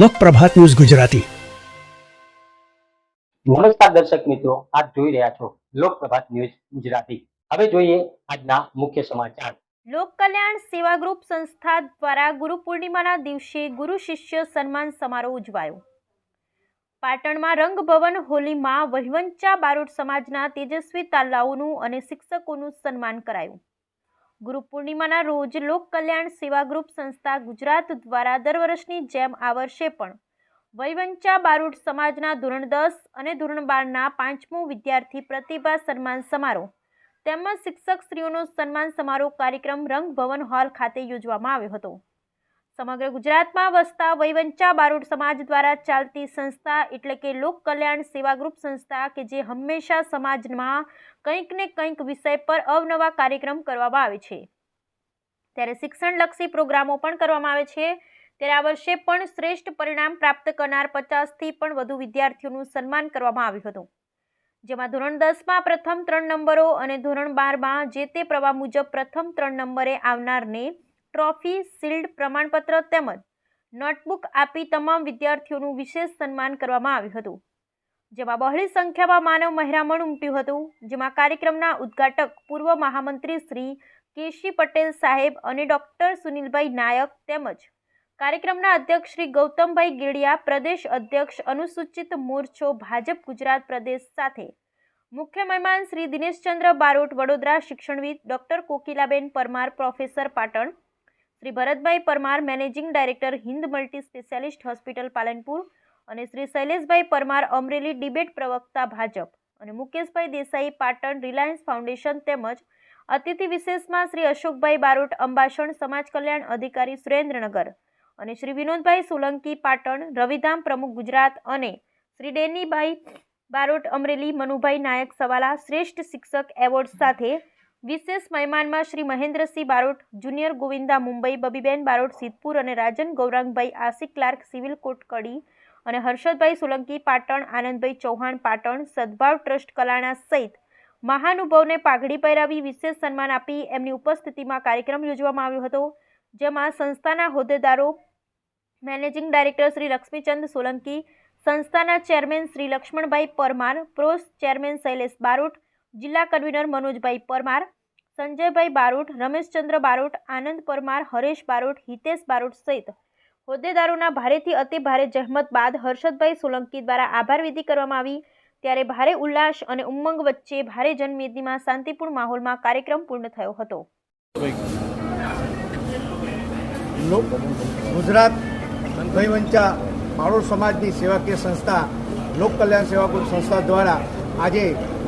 લોકપ્રભાત news Gujarati. નમસ્કાર દર્શક મિત્રો આપ જોઈ રહ્યા છો લોકપ્રભાત ન્યૂઝ ગુજરાતી. હવે જોઈએ આજના મુખ્ય સમાચાર. લોક કલ્યાણ સેવા ગ્રુપ સંસ્થા દ્વારા ગુરુ પૂર્ણિમાના દિવસે ગુરુ શિષ્ય સન્માન સમારોહ ઉજવાયો. પાટણમાં રંગભવન હોલીમાં વહીવંચા બારોટ સમાજના તેજસ્વી તાલાઓનું અને શિક્ષકોનું સન્માન કરાયું. ગુરુ પૂર્ણિમાના રોજ લોક કલ્યાણ સેવા ગ્રુપ સંસ્થા ગુજરાત દ્વારા દર વર્ષની જેમ આ વર્ષે પણ વૈવંચા બારૂટ સમાજના ધોરણ દસ અને ધોરણ બારના પાંચમું વિદ્યાર્થી પ્રતિભા સન્માન સમારોહ તેમજ શિક્ષક સ્ત્રીઓનો સન્માન સમારોહ કાર્યક્રમ રંગભવન હોલ ખાતે યોજવામાં આવ્યો હતો. સમગ્ર ગુજરાતમાં વસતા વૈવંચા બારોટ સમાજ દ્વારા ચાલતી સંસ્થા એટલે કે લોક કલ્યાણ સેવા ગ્રુપ સંસ્થા કે જે હંમેશા સમાજમાં કંઈક ને કંઈક વિષય પર અવનવા કાર્યક્રમ કરવામાં આવે છે. ત્યારે શિક્ષણલક્ષી પ્રોગ્રામો પણ કરવામાં આવે છે. ત્યારે આ વર્ષે પણ શ્રેષ્ઠ પરિણામ પ્રાપ્ત કરનાર પચાસથી પણ વધુ વિદ્યાર્થીઓનું સન્માન કરવામાં આવ્યું હતું. જેમાં ધોરણ દસમાં પ્રથમ ત્રણ નંબરો અને ધોરણ બારમાં જે તે પ્રવાહ મુજબ પ્રથમ ત્રણ નંબરે આવનારને ટ્રોફી, શિલ્ડ, પ્રમાણપત્ર તેમજ નોટબુક આપી તમામ વિદ્યાર્થીઓનું વિશેષ સન્માન કરવામાં આવ્યું હતું. જેમાં બહોળી સંખ્યામાં માનવ મહેરામણ ઉમટ્યું હતું, જેમાં કાર્યક્રમના ઉદ્ઘાટક પૂર્વ મહામંત્રી શ્રી કેશી પટેલ સાહેબ અને ડૉક્ટર સુનિલભાઈ નાયક તેમજ કાર્યક્રમના અધ્યક્ષ શ્રી ગૌતમભાઈ ગેડિયા, પ્રદેશ અધ્યક્ષ અનુસૂચિત મોરચો, ભાજપ ગુજરાત પ્રદેશ સાથે મુખ્ય મહેમાન Shri Dineshchandra Barot, Vadodara શિક્ષણવિદ doctor Kokilaben Parmar, professor Patan Shri Bharatbhai Parmar, managing director, Hind multi specialist hospital, Palanpur અને શ્રી શૈલેષભાઈ પરમાર, અમરેલી ડિબેટ પ્રવક્તા, ભાજપ અને મુકેશભાઈ દેસાઈ, પાટણ રિલાયન્સ ફાઉન્ડેશન તેમજ અતિથિ વિશેષમાં શ્રી અશોકભાઈ બારોટ, અંબાસણ સમાજ કલ્યાણ અધિકારી, સુરેન્દ્રનગર અને શ્રી વિનોદભાઈ સોલંકી, પાટણ રવિધામ પ્રમુખ, ગુજરાત અને શ્રી ડેનીભાઈ બારોટ, અમરેલી મનુભાઈ નાયક સવાલા શ્રેષ્ઠ શિક્ષક એવોર્ડ સાથે વિશેષ મહેમાનમાં શ્રી મહેન્દ્રસિંહ બારોટ, જુનિયર ગોવિંદા મુંબઈ, બબીબેન બારોટ, સિદ્ધપુર અને Rajan Gaurangbhai, Ashiq clerk civil court Kadi અને હર્ષદભાઈ સોલંકી પાટણ, આનંદભાઈ ચૌહાણ પાટણ, સદભાવ ટ્રસ્ટ કલાણા સહિત મહાનુભાવને પાઘડી પહેરાવી વિશેષ સન્માન આપી એમની ઉપસ્થિતિમાં કાર્યક્રમ યોજવામાં આવ્યો હતો, જેમાં સંસ્થાના હોદ્દેદારો, મેનેજિંગ ડાયરેક્ટર શ્રી લક્ષ્મીચંદ સોલંકી, સંસ્થાના ચેરમેન શ્રી લક્ષ્મણભાઈ પરમાર, પ્રોસ ચેરમેન શૈલેષ બારોટ જિલ્લા કન્વીનર મનોજભાઈ પરમાર, સંજયભાઈ બારોટ, રમેશચંદ્ર બારોટ, આનંદ પરમાર, હરેશ બારોટ, હિતેશ બારોટ સહિત હોદ્દેદારોના ભારેથી અતિ ભારે જહેમત બાદ હર્ષદભાઈ સોલંકી દ્વારા આભાર વિધિ કરવામાં આવી. ત્યારે ભારે ઉલ્લાસ અને ઉમંગ વચ્ચે ભારે જનમેદનીમાં શાંતિપૂર્ણ માહોલમાં કાર્યક્રમ પૂર્ણ થયો હતો. ગુજરાત ભયવંચા માળો સમાજની સેવાકીય સંસ્થા, લોક કલ્યાણ સેવા સંસ્થા દ્વારા આજે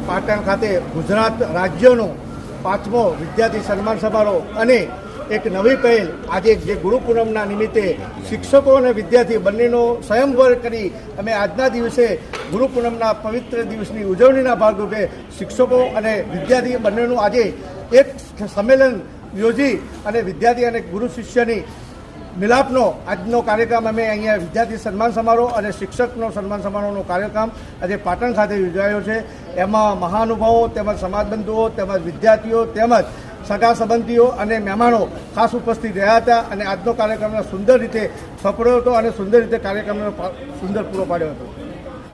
પાટણ ખાતે ગુજરાત રાજ્યનો પાંચમો વિદ્યાર્થી સન્માન સમારોહ અને એક નવી પહેલ આજે જે ગુરુ પૂનમના નિમિત્તે શિક્ષકો અને વિદ્યાર્થી બંનેનો સ્વયંવર કરી અમે આજના દિવસે ગુરુ પૂનમના પવિત્ર દિવસની ઉજવણીના ભાગરૂપે શિક્ષકો અને વિદ્યાર્થી બંનેનું આજે એક સંમેલન યોજી અને વિદ્યાર્થી અને ગુરુ શિષ્યની મિલાપનો આજનો કાર્યક્રમ અમે અહીંયા વિદ્યાર્થી સન્માન સમારોહ અને શિક્ષકનો સન્માન સમારોહનો કાર્યક્રમ આજે પાટણ ખાતે યોજાયો છે. એમાં મહાનુભાવો, તેમજ સમાજબંધુઓ, તેમજ વિદ્યાર્થીઓ, તેમજ સગા સંબંધીઓ અને મહેમાનો ખાસ ઉપસ્થિત રહ્યા હતા અને આજનો કાર્યક્રમને સુંદર રીતે સફળ્યો હતો અને સુંદર રીતે કાર્યક્રમનો સુંદર પૂરો પાડ્યો હતો.